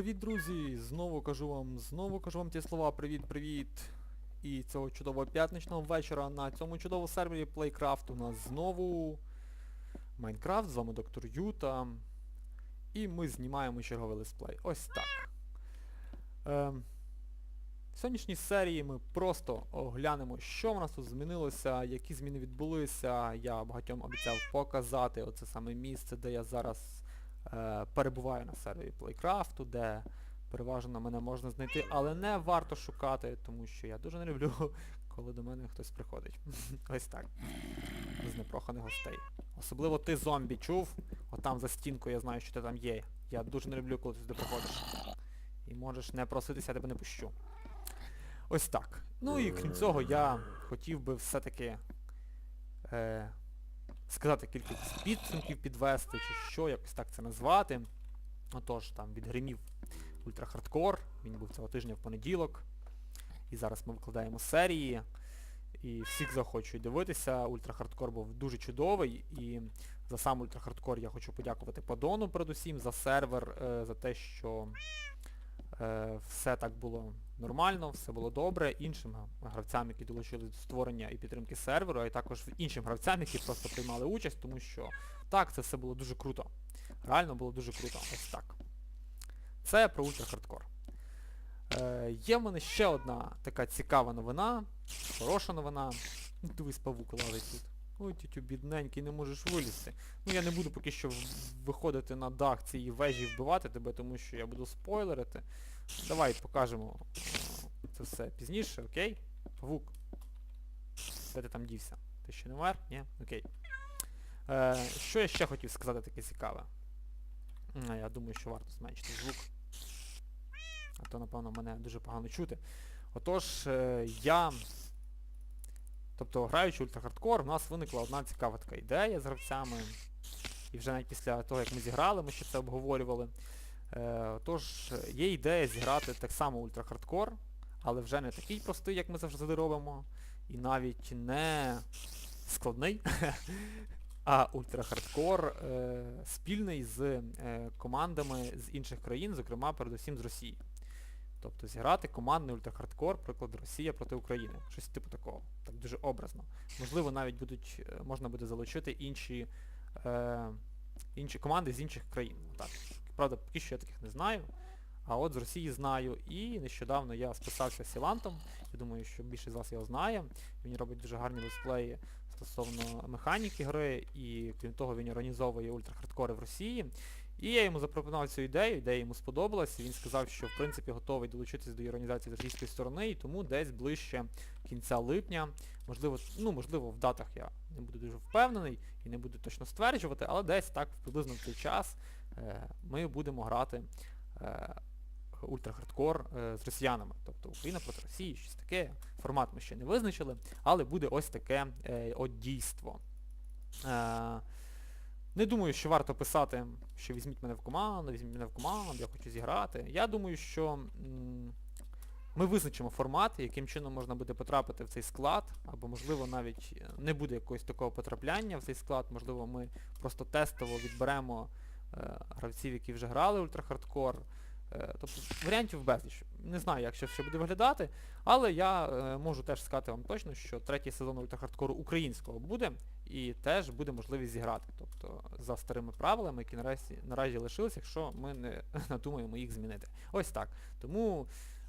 Привіт, друзі! Знову кажу вам, знову кажу вам ті слова привіт-привіт. І цього чудового п'ятничного вечора на цьому чудовому сервері Playcraft у нас знову Майнкрафт, з вами доктор Юта. І ми знімаємо черговий летсплей. Ось так. Ем, в сьогоднішній серії ми просто оглянемо, що в нас тут змінилося, які зміни відбулися. Я багатьом обіцяв показати оце саме місце, де я зараз е, перебуваю на сервері Playcraft, де переважно мене можна знайти, але не варто шукати, тому що я дуже не люблю, коли до мене хтось приходить. Ось так. З непроханих гостей. Особливо ти зомбі чув, отам за стінкою я знаю, що ти там є. Я дуже не люблю, коли ти сюди приходиш. І можеш не проситися, я тебе не пущу. Ось так. Ну і крім цього, я хотів би все-таки е, сказати кілька підсумків підвести, чи що, якось так це назвати. Отож, там відгримів ультрахардкор, він був цього тижня в понеділок. І зараз ми викладаємо серії. І всіх захочуть дивитися. Ультрахардкор був дуже чудовий. І за сам ультрахардкор я хочу подякувати Падону передусім, за сервер, е, за те, що е, все так було нормально, все було добре. Іншим гравцям, які долучились до створення і підтримки серверу, а й також іншим гравцям, які просто приймали участь, тому що так, це все було дуже круто. Реально було дуже круто. Ось так. Це про ультрахардкор. Е, є в мене ще одна така цікава новина, хороша новина. Дивись, павук лазить тут. Ой, тютю, бідненький, не можеш вилізти. Ну я не буду поки що виходити на дах цієї вежі вбивати тебе, тому що я буду спойлерити. Давай покажемо це все пізніше, окей? Павук. Де ти там дівся? Ти ще не вмер? Ні? Окей. Е, що я ще хотів сказати таке цікаве? Я думаю, що варто зменшити звук. А то, напевно, мене дуже погано чути. Отож, е, я... Тобто, граючи ультрахардкор, в нас виникла одна цікава така ідея з гравцями. І вже навіть після того, як ми зіграли, ми ще це обговорювали. Е, Тож, є ідея зіграти так само ультрахардкор, але вже не такий простий, як ми завжди робимо, і навіть не складний, а ультрахардкор е, спільний з е, командами з інших країн, зокрема, передусім з Росії. Тобто зіграти командний ультрахардкор, приклад Росія проти України. Щось типу такого. Так дуже образно. Можливо, навіть будуть, можна буде залучити інші, е, інші команди з інших країн. Так. Правда, поки що я таких не знаю. А от з Росії знаю. І нещодавно я списався з Сілантом. Я думаю, що більшість з вас його знає. Він робить дуже гарні летсплеї стосовно механіки гри, і крім того він організовує ультрахардкори в Росії. І я йому запропонував цю ідею, ідея йому сподобалася, він сказав, що в принципі готовий долучитися до організації з російської сторони, і тому десь ближче кінця липня, можливо, ну можливо в датах я не буду дуже впевнений і не буду точно стверджувати, але десь так приблизно в цей час ми будемо грати е, ультрахардкор е, з росіянами. Тобто Україна проти Росії, щось таке. Формат ми ще не визначили, але буде ось таке е, от дійство. Е, не думаю, що варто писати, що візьміть мене в команду, візьміть мене в команду, я хочу зіграти. Я думаю, що ми визначимо формат, яким чином можна буде потрапити в цей склад, або можливо навіть е, не буде якогось такого потрапляння в цей склад, можливо ми просто тестово відберемо е, гравців, які вже грали ультрахардкор. Е, тобто варіантів безліч. Не знаю, як ще все буде виглядати, але я е, можу теж сказати вам точно, що третій сезон ультрахардкору українського буде, і теж буде можливість зіграти. Тобто за старими правилами, які наразі, наразі лишилися, якщо ми не надумаємо їх змінити. Ось так. Тому е,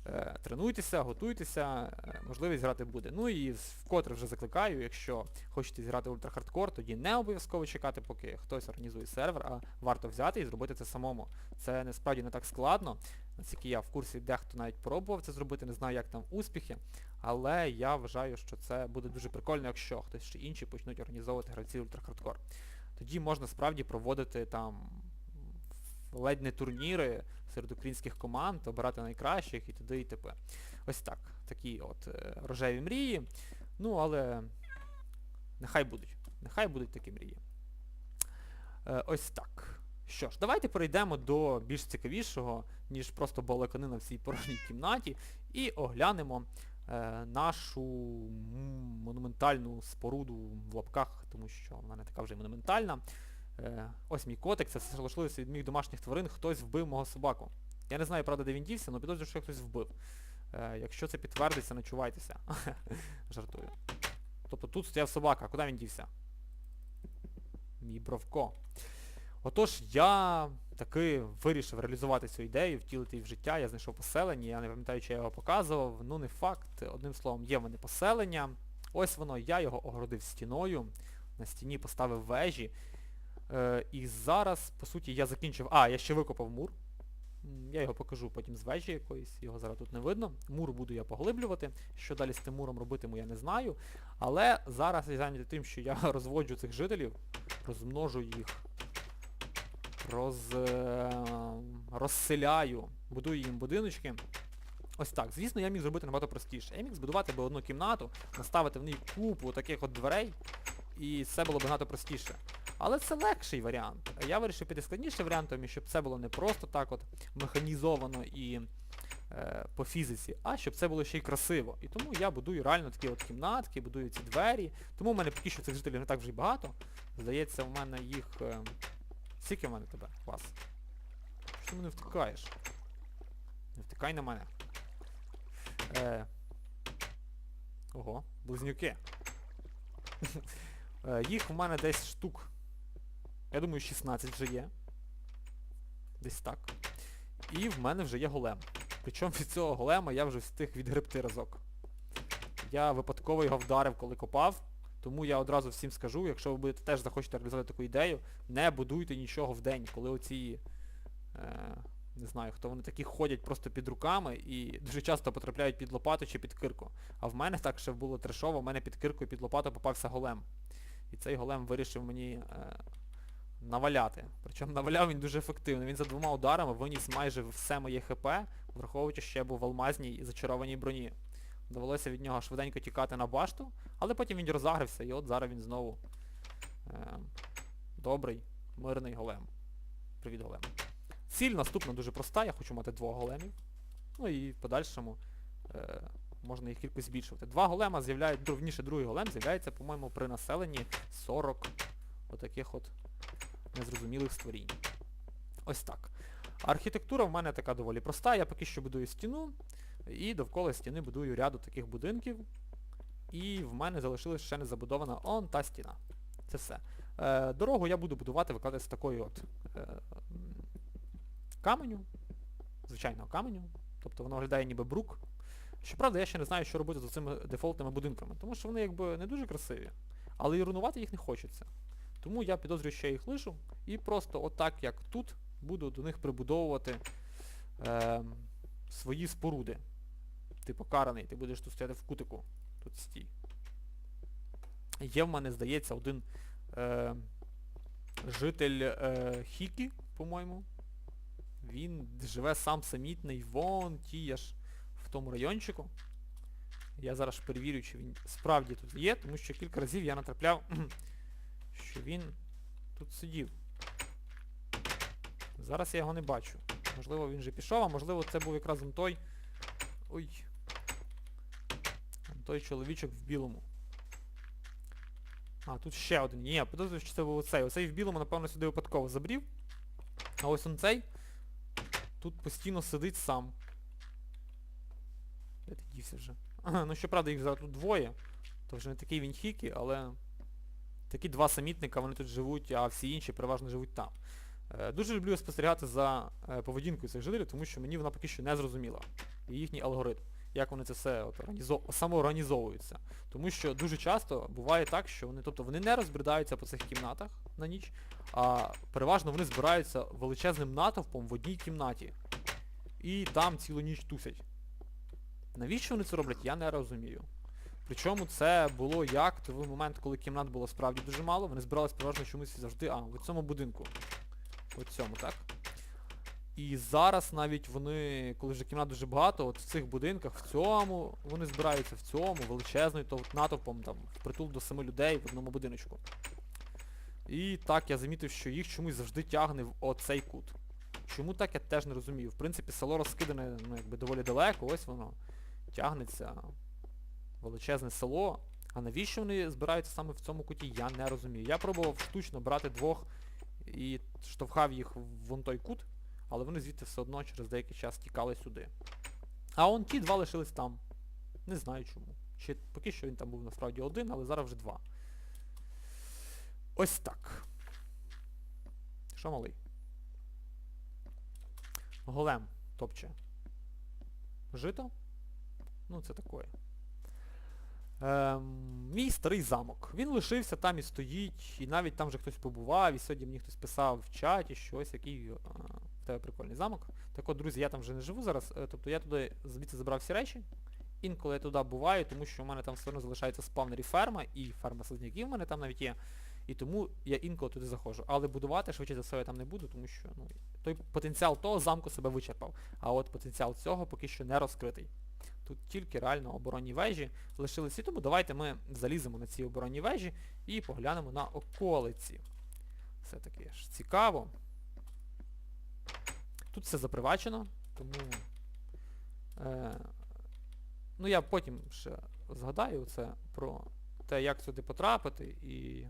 тренуйтеся, готуйтеся, е, можливість грати буде. Ну і вкотре вже закликаю, якщо хочете зіграти ультрахардкор, тоді не обов'язково чекати, поки хтось організує сервер, а варто взяти і зробити це самому. Це насправді не так складно. Наскільки я в курсі дехто навіть пробував це зробити, не знаю, як там успіхи, але я вважаю, що це буде дуже прикольно, якщо хтось ще інші почнуть організовувати гравці ультрахардкор. Тоді можна справді проводити там ледь не турніри серед українських команд, обирати найкращих і т.д. і т.п. Ось так. Такі от е, рожеві мрії. Ну, але нехай будуть. Нехай будуть такі мрії. Е, ось так. Що ж, давайте перейдемо до більш цікавішого, ніж просто балаканина в цій порожній кімнаті, і оглянемо е, нашу монументальну споруду в лапках, тому що вона не така вже й монументальна. Е, ось мій котик, це все лишилося від моїх домашніх тварин, хтось вбив мого собаку. Я не знаю, правда, де він дівся, але підозрюю, що хтось вбив. Е, якщо це підтвердиться, начувайтеся. Жартую. Тобто тут стояв собака, куди він дівся? Мій бровко. Отож, я таки вирішив реалізувати цю ідею, втілити її в життя, я знайшов поселення, я не пам'ятаю, чи я його показував, ну не факт. Одним словом, є в мене поселення. Ось воно, я його огородив стіною, на стіні поставив вежі. Е, і зараз, по суті, я закінчив... А, я ще викопав мур. Я його покажу потім з вежі якоїсь, його зараз тут не видно. Мур буду я поглиблювати. Що далі з тим муром робитиму, я не знаю. Але зараз я зайнятий тим, що я розводжу цих жителів, розмножу їх, роз, е, розселяю, будую їм будиночки. Ось так. Звісно, я міг зробити набагато простіше. Я міг збудувати би одну кімнату, наставити в ній купу таких от дверей, і це було б набагато простіше. Але це легший варіант. Я вирішив піти складнішим варіантом, і щоб це було не просто так от механізовано і е, по фізиці, а щоб це було ще й красиво. І тому я будую реально такі от кімнатки, будую ці двері. Тому в мене поки що цих жителів не так вже й багато. Здається, в мене їх... Е... Скільки в мене тебе? Вас? Що ти мене втикаєш? Не втикай на мене. Е... Ого, близнюки. Е, Їх в мене десь штук. Я думаю, 16 вже є. Десь так. І в мене вже є голем. Причому від цього голема я вже встиг відгребти разок. Я випадково його вдарив, коли копав. Тому я одразу всім скажу, якщо ви будете теж захочете реалізувати таку ідею, не будуйте нічого в день, коли оці... Е, не знаю, хто вони такі ходять просто під руками і дуже часто потрапляють під лопату чи під кирку. А в мене так ще було трешово, в мене під киркою під лопату попався голем. І цей голем вирішив мені е, наваляти. Причому наваляв він дуже ефективно. Він за двома ударами виніс майже все моє ХП, враховуючи, що я був в алмазній і зачарованій броні. Довелося від нього швиденько тікати на башту, але потім він розагрився, і от зараз він знову е, добрий, мирний голем. Привіт, голем. Ціль наступна дуже проста, я хочу мати двох големів. Ну і в подальшому е, можна їх кількість збільшувати. Два голема з'являють, верніше другий голем з'являється, по-моєму, при населенні 40 отаких от незрозумілих створінь. Ось так. Архітектура в мене така доволі проста. Я поки що будую стіну, і довкола стіни будую ряду таких будинків. І в мене залишилась ще не забудована он та стіна. Це все. Е, дорогу я буду будувати, викладати з такої от е, каменю, звичайного каменю. Тобто воно виглядає ніби брук. Щоправда, я ще не знаю, що робити з цими дефолтними будинками, тому що вони якби не дуже красиві, але і руйнувати їх не хочеться. Тому я підозрюю, що я їх лишу і просто отак, як тут, буду до них прибудовувати е, свої споруди. Ти покараний, ти будеш тут стояти в кутику. Тут стій. Є в мене, здається, один е, житель е, Хікі, по-моєму. Він живе сам самітний, вон ті аж в тому райончику. Я зараз перевірю, чи він справді тут є, тому що кілька разів я натрапляв, що він тут сидів. Зараз я його не бачу. Можливо, він вже пішов, а можливо це був якраз он той... Ой. Той чоловічок в білому. А, тут ще один. Ні, подозрюю, що це був оцей. Оцей в білому, напевно, сюди випадково забрів. А ось он цей тут постійно сидить сам. Де ти дівся вже? Ага, ну щоправда, їх зараз тут двоє. То вже не такий він хікі, але такі два самітника, вони тут живуть, а всі інші переважно живуть там. Е, дуже люблю спостерігати за е, поведінкою цих жителів, тому що мені вона поки що не зрозуміла. І їхній алгоритм. Як вони це все от, організо... самоорганізовуються. Тому що дуже часто буває так, що вони, тобто вони не розбридаються по цих кімнатах на ніч, а переважно вони збираються величезним натовпом в одній кімнаті. І там цілу ніч тусять. Навіщо вони це роблять, я не розумію. Причому це було як той момент, коли кімнат було справді дуже мало, вони збирались переважно чомусь завжди, а, в цьому будинку. В цьому, так? І зараз навіть вони, коли вже кімнат дуже багато, от в цих будинках, в цьому, вони збираються в цьому, величезною тов- натовпом, там, впритул до семи людей в одному будиночку. І так я замітив, що їх чомусь завжди тягне в оцей кут. Чому так, я теж не розумію. В принципі, село розкидане, ну, якби доволі далеко, ось воно тягнеться. Величезне село. А навіщо вони збираються саме в цьому куті, я не розумію. Я пробував штучно брати двох і штовхав їх вон той кут, але вони звідти все одно через деякий час тікали сюди. А он ті два лишились там. Не знаю чому. Чи поки що він там був насправді один, але зараз вже два. Ось так. Що малий? Голем топче. Жито? Ну, це таке. Ем, мій старий замок. Він лишився там і стоїть, і навіть там вже хтось побував, і сьогодні мені хтось писав в чаті щось, який а, в тебе прикольний замок. Так от, друзі, я там вже не живу зараз, е, тобто я туди звідси забрав всі речі. Інколи я туди буваю, тому що в мене там все одно залишається спавнер і ферма, і ферма слизняків в мене там навіть є. І тому я інколи туди заходжу. Але будувати швидше за все я там не буду, тому що ну, той потенціал того замку себе вичерпав. А от потенціал цього поки що не розкритий. Тут тільки реально оборонні вежі лишилися. Тому давайте ми заліземо на ці оборонні вежі і поглянемо на околиці. Все-таки ж цікаво. Тут все запривачено, тому... Е, ну я потім ще згадаю це про те, як сюди потрапити і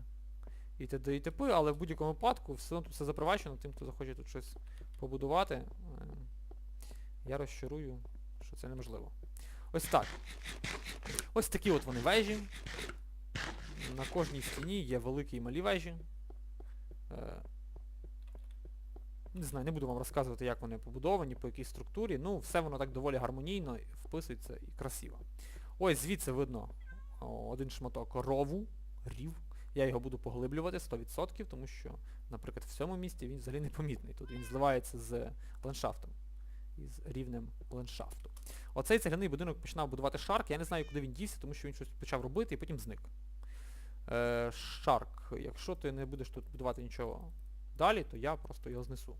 і т.д. і т.п., але в будь-якому випадку все одно тут все запривачено, тим, хто захоче тут щось побудувати. Е, я розчарую, що це неможливо. Ось так. Ось такі от вони вежі. На кожній стіні є великі і малі вежі. Е, не знаю, не буду вам розказувати, як вони побудовані, по якій структурі. Ну, все воно так доволі гармонійно вписується і красиво. Ось звідси видно один шматок рову, рів. Я його буду поглиблювати 100%, тому що, наприклад, в цьому місці він взагалі непомітний. Тут він зливається з ландшафтом. Із рівнем ландшафту. Оцей цегляний будинок починав будувати Шарк. Я не знаю, куди він дівся, тому що він щось почав робити і потім зник. Е, Шарк, якщо ти не будеш тут будувати нічого далі, то я просто його знесу.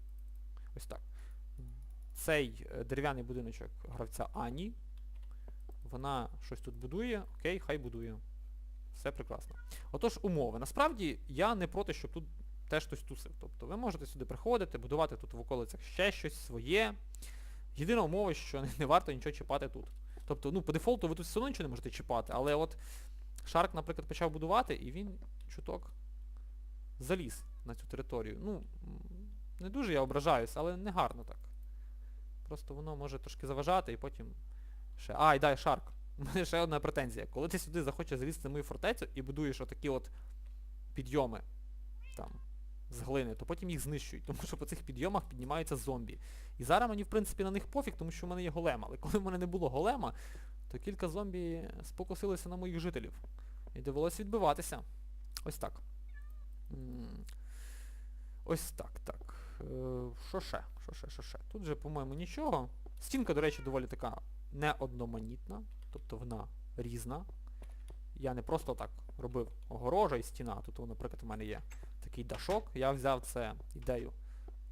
Ось так. Цей е, дерев'яний будиночок гравця Ані. Вона щось тут будує, окей, хай будує. Все прекрасно. Отож, умови. Насправді я не проти, щоб тут теж хтось тусив. Тобто ви можете сюди приходити, будувати тут в околицях ще щось своє. Єдина умова, що не варто нічого чіпати тут. Тобто, ну, по дефолту ви тут все одно нічого не можете чіпати, але от Шарк, наприклад, почав будувати, і він чуток заліз на цю територію. Ну, не дуже я ображаюсь, але не гарно так. Просто воно може трошки заважати і потім ще... А, і дай, Шарк. У мене ще одна претензія. Коли ти сюди захочеш залізти на мою фортецю і будуєш отакі от підйоми там, з глини, то потім їх знищують, тому що по цих підйомах піднімаються зомбі. І зараз мені, в принципі, на них пофіг, тому що в мене є голем. Але коли в мене не було голема, то кілька зомбі спокусилися на моїх жителів. І довелося відбиватися. Ось так. Ось так, так. Е, Що ще? Що ще, що ще? Тут же, по-моєму, нічого. Стінка, до речі, доволі така неодноманітна, тобто вона різна. Я не просто так робив огорожа і стіна. Тут, наприклад, у мене є такий дашок. Я взяв це ідею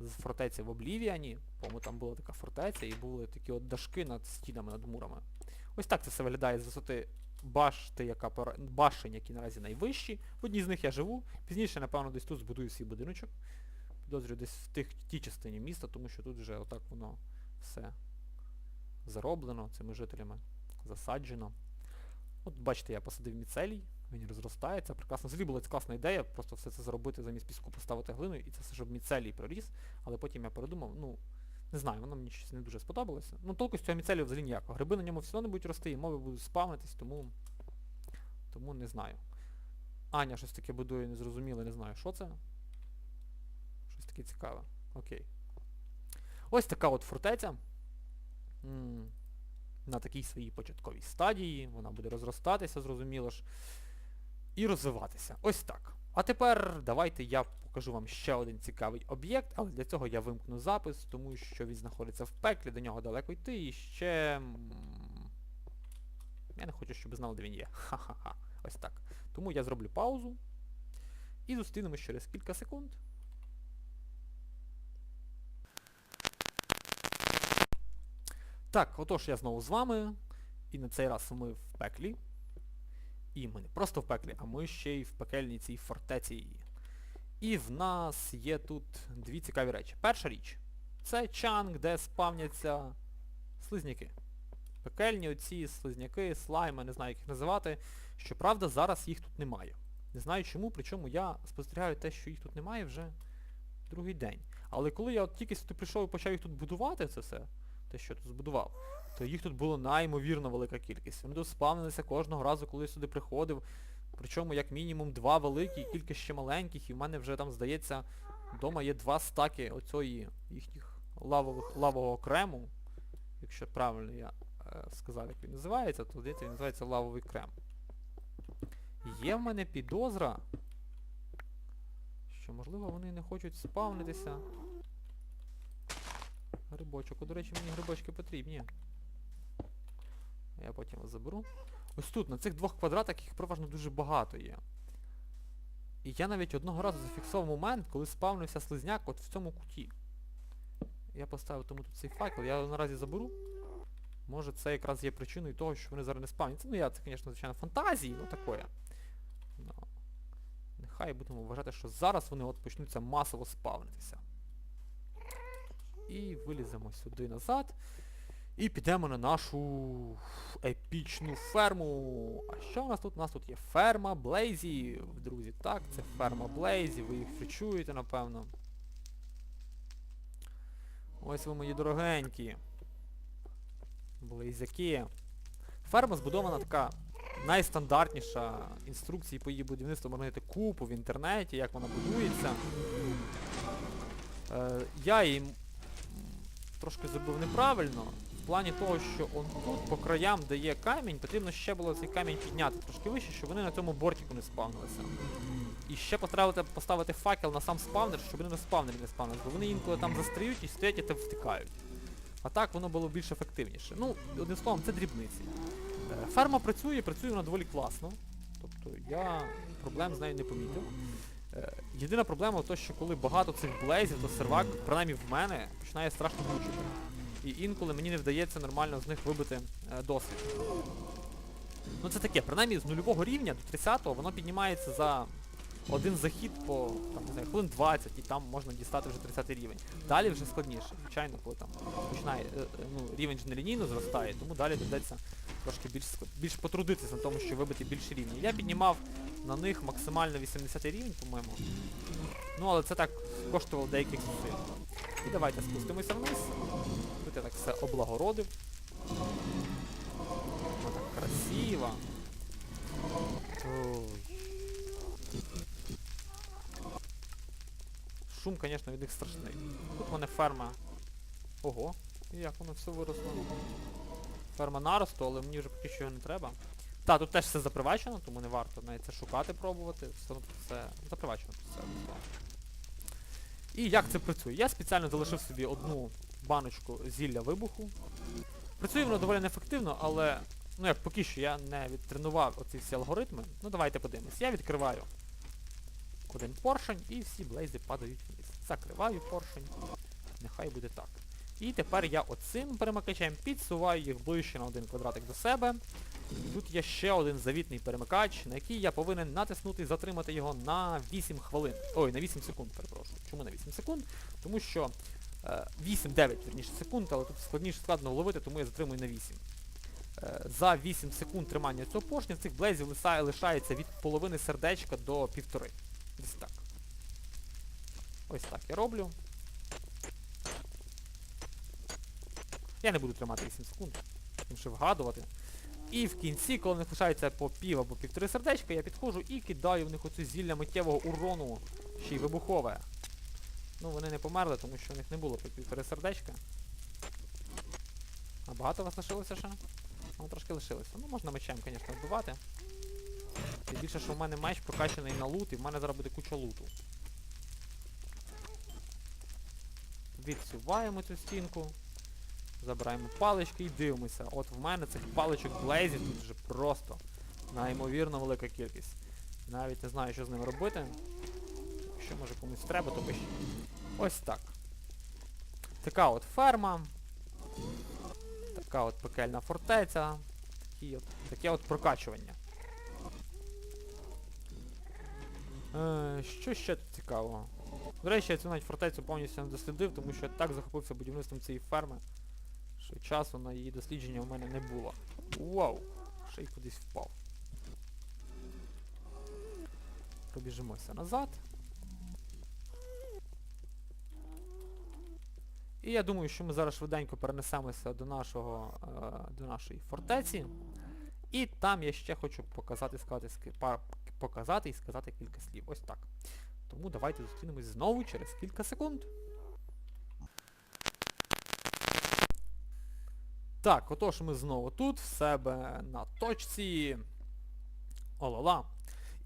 з фортеці в Облівіані. По-моєму, там була така фортеця і були такі от дашки над стінами, над мурами. Ось так це все виглядає з висоти башти, яка башень, які наразі найвищі. В одній з них я живу. Пізніше, напевно, десь тут збудую свій будиночок. Підозрюю десь в тих, тій частині міста, тому що тут вже отак воно все зароблено цими жителями, засаджено. От бачите, я посадив міцелій, він розростається, прекрасно. Взагалі була класна ідея, просто все це зробити замість піску поставити глину, і це все, щоб міцелій проріс. Але потім я передумав, ну, не знаю, воно мені щось не дуже сподобалося. Ну, толку з цього міцелію взагалі ніякого. Гриби на ньому все одно не будуть рости, і мови будуть спавнитись, тому. Тому не знаю. Аня щось таке будує, незрозуміле, не знаю, що це. Щось таке цікаве. Окей. Ось така от фортеця. На такій своїй початковій стадії. Вона буде розростатися, зрозуміло ж. І розвиватися. Ось так. А тепер давайте я покажу вам ще один цікавий об'єкт, але для цього я вимкну запис, тому що він знаходиться в пеклі, до нього далеко йти і ще... Я не хочу, щоб знали, де він є. Ха-ха-ха. Ось так. Тому я зроблю паузу. І зустрінемось через кілька секунд. Так, отож я знову з вами. І на цей раз ми в пеклі. І ми не просто в пеклі, а ми ще й в пекельній цій фортеці. І в нас є тут дві цікаві речі. Перша річ. Це чанг, де спавняться слизняки. Пекельні оці слизняки, слайми, не знаю, як їх називати. Щоправда, зараз їх тут немає. Не знаю чому, причому я спостерігаю те, що їх тут немає вже Другий день. Але коли я от тільки сюди прийшов і почав їх тут будувати, це все, те, що я тут збудував, то їх тут було неймовірно велика кількість. Вони тут спавнилися кожного разу, коли я сюди приходив. Причому як мінімум два великі, кілька ще маленьких, і в мене вже там, здається, вдома є два стаки оцої їхніх лавових, лавового крему. Якщо правильно я е, сказав, як він називається, то здається він називається лавовий крем. Є в мене підозра, що можливо вони не хочуть спавнитися. Грибочок. О, до речі, мені грибочки потрібні. Я потім вас заберу. Ось тут, на цих двох квадратах їх переважно дуже багато є. І я навіть одного разу зафіксував момент, коли спавнився слизняк от в цьому куті. Я поставив тому тут цей факел, я його наразі заберу. Може це якраз є причиною того, що вони зараз не спавняться. Ну я, це, звісно, звичайно, фантазії, ну таке. Ну, нехай будемо вважати, що зараз вони от почнуться масово спавнитися. І виліземо сюди назад. І підемо на нашу епічну ферму. А що у нас тут? У нас тут є ферма Блейзі, друзі. Так, це ферма Блейзі, ви їх чуєте, напевно. Ось ви мої дорогенькі. Блейзяки. Ферма збудована така найстандартніша. Інструкції по її будівництву можна знайти купу в інтернеті, як вона будується. Е, я її трошки зробив неправильно. В плані того, що он тут по краям, де є камінь, потрібно ще було цей камінь підняти трошки вище, щоб вони на цьому бортику не спавнилися. І ще поставити, поставити факел на сам спавнер, щоб вони на спавнері не спавнилися, бо вони інколи там застряють і стоять і те втикають. А так воно було більш ефективніше. Ну, одним словом, це дрібниці. Е, Ферма працює, працює вона доволі класно. Тобто я проблем з нею не помітив. Е, Єдина проблема в тому, що коли багато цих блейзів, то сервак, принаймні в мене, починає страшно глючити. І інколи мені не вдається нормально з них вибити е, досвід. Ну це таке, принаймні з нульового рівня до 30-го воно піднімається за один захід по там, не знаю, хвилин 20 і там можна дістати вже 30 рівень. Далі вже складніше. Звичайно, коли там починає, е, е, ну, рівень ж нелінійно зростає, тому далі доведеться трошки більш, більш потрудитися на тому, щоб вибити більше рівні. Я піднімав на них максимально 80 рівень, по-моєму. Ну, але це так коштувало деяких зусиль. І давайте спустимося вниз. Тут я так все облагородив. Вона так красиво. Ой. Шум, звісно, від них страшний. Тут в мене ферма. Ого, як воно все виросло. Ферма наросту, але мені вже поки що його не треба. Та, тут теж все запривачено, тому не варто навіть це шукати, пробувати. Все, тут все запривачено тут все. І як це працює? Я спеціально залишив собі одну баночку зілля вибуху. Працює воно доволі неефективно, але ну як поки що я не відтренував оці всі алгоритми. Ну давайте подивимось. Я відкриваю один поршень і всі блейзи падають вниз. Закриваю поршень. Нехай буде так. І тепер я оцим перемикачем підсуваю їх ближче на один квадратик до себе. Тут є ще один завітний перемикач, на який я повинен натиснути і затримати його на 8 хвилин. Ой, на 8 секунд, перепрошую. Чому на 8 секунд? Тому що 8-9 верніше секунд, але тут складніше складно вловити, тому я затримую на 8. Е, за 8 секунд тримання цього поршня в цих блейзів лишається від половини сердечка до півтори. Десь так. Ось так я роблю. Я не буду тримати 8 секунд, тому що вгадувати. І в кінці, коли в них лишається по пів або півтори сердечка, я підходжу і кидаю в них оцю зілля миттєвого урону, ще й вибухове. Ну вони не померли, тому що в них не було по півтори сердечка. А багато вас лишилося ще? Ну трошки лишилося. Ну можна мечем, звісно, вбивати. Тим більше, що в мене меч прокачаний на лут, і в мене зараз буде куча луту. Відсуваємо цю стінку. Забираємо палички і дивимося. От в мене цих паличок блейзів тут вже просто неймовірно велика кількість. Навіть не знаю, що з ними робити. Якщо може комусь треба, то пишіть. Ось так. Така от ферма. Така от пекельна фортеця. Такі от, таке от прокачування. Е, що ще тут цікавого? До речі, я цю навіть фортецю повністю не дослідив, тому що я так захопився будівництвом цієї ферми, що часу на її дослідження в мене не було. Вау! Ще й кудись впав. Пробіжимося назад. І я думаю, що ми зараз швиденько перенесемося до нашого, е, до нашої фортеці. І там я ще хочу показати, сказати, показати і сказати кілька слів. Ось так. Тому давайте зустрінемось знову через кілька секунд. Так, отож ми знову тут, в себе на точці. Олала.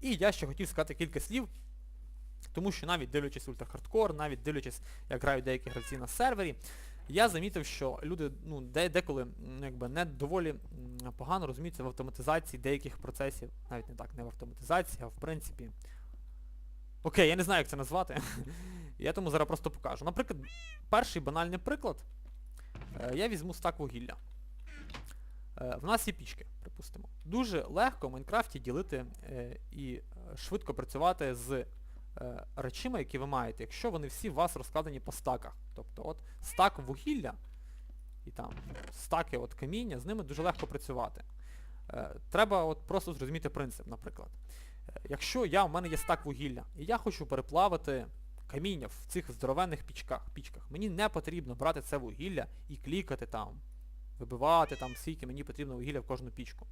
І я ще хотів сказати кілька слів, тому що навіть дивлячись ультрахардкор, навіть дивлячись, як грають деякі гравці на сервері, я замітив, що люди ну, де, деколи якби, не доволі погано розуміються в автоматизації деяких процесів. Навіть не так, не в автоматизації, а в принципі. Окей, я не знаю, як це назвати. я тому зараз просто покажу. Наприклад, перший банальний приклад. Е, я візьму стак вугілля. Е, в нас є пічки, припустимо. Дуже легко в Майнкрафті ділити е, і швидко працювати з речима, які ви маєте, якщо вони всі у вас розкладені по стаках. Тобто от стак вугілля і там стаки от каміння, з ними дуже легко працювати. Е, треба от просто зрозуміти принцип, наприклад. Е, якщо я, в мене є стак вугілля, і я хочу переплавити каміння в цих здоровенних пічках, пічках, мені не потрібно брати це вугілля і клікати там, вибивати там, скільки мені потрібно вугілля в кожну пічку.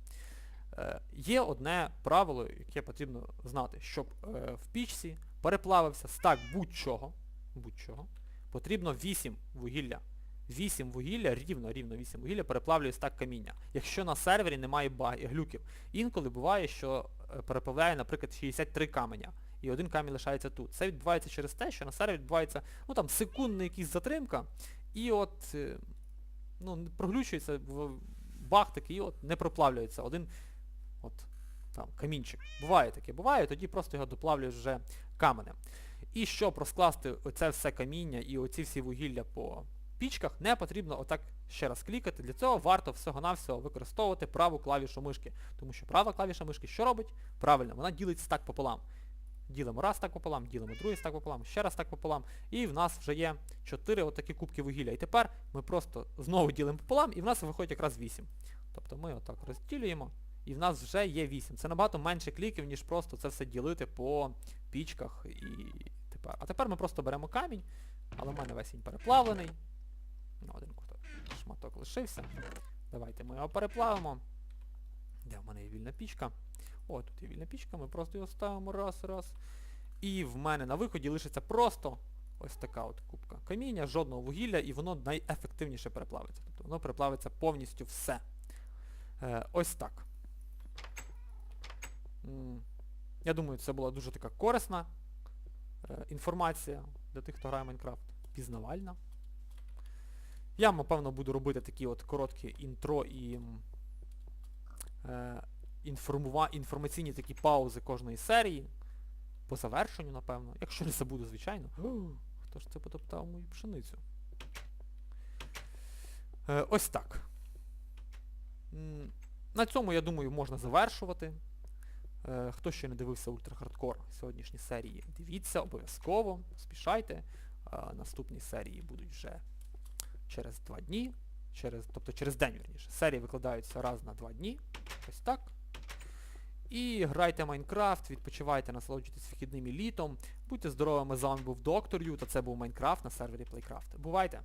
Е, є одне правило, яке потрібно знати, щоб е, в пічці переплавився стак будь-чого, будь-чого, потрібно 8 вугілля. 8 вугілля, рівно, рівно 8 вугілля переплавлює стак каміння. Якщо на сервері немає баг, глюків. Інколи буває, що е, переплавляє, наприклад, 63 каменя. І один камінь лишається тут. Це відбувається через те, що на сервері відбувається, ну там, секундна якась затримка, і от, е, ну, проглючується баг такий, і от не проплавлюється один от, там, камінчик. Буває таке, буває, тоді просто його доплавлюєш вже каменем. І щоб розкласти оце все каміння і оці всі вугілля по пічках, не потрібно отак ще раз клікати. Для цього варто всього-навсього використовувати праву клавішу мишки. Тому що права клавіша мишки що робить? Правильно, вона ділить стак пополам. Ділимо раз так пополам, ділимо другий стак пополам, ще раз так пополам. І в нас вже є 4 отакі кубки вугілля. І тепер ми просто знову ділимо пополам і в нас виходить якраз 8. Тобто ми отак розділюємо і в нас вже є 8. Це набагато менше кліків, ніж просто це все ділити по пічках і тепер. А тепер ми просто беремо камінь, але в мене весь він переплавлений. Ну, один кусок- шматок лишився. Давайте ми його переплавимо. Де в мене є вільна пічка? О, тут є вільна пічка, ми просто його ставимо раз, раз. І в мене на виході лишиться просто ось така от кубка каміння, жодного вугілля, і воно найефективніше переплавиться. Тобто воно переплавиться повністю все. Е, ось так. Я думаю, це була дуже така корисна е, інформація для тих, хто грає Майнкрафт. Пізнавальна. Я, напевно, буду робити такі от короткі інтро і е, інформува... інформаційні такі паузи кожної серії. По завершенню, напевно. Якщо не забуду, звичайно. Хто ж це потоптав мою пшеницю? Е, ось так. На цьому, я думаю, можна завершувати. Е, Хто ще не дивився ультрахардкор сьогоднішні серії, дивіться, обов'язково, спішайте. Е, Наступні серії будуть вже через два дні. Через, тобто через день, вірніше. Серії викладаються раз на два дні. Ось так. І грайте Майнкрафт, відпочивайте, насолоджуйтесь вихідним і літом. Будьте здоровими, з вами був Доктор Ю, та це був Майнкрафт на сервері Playcraft. Бувайте!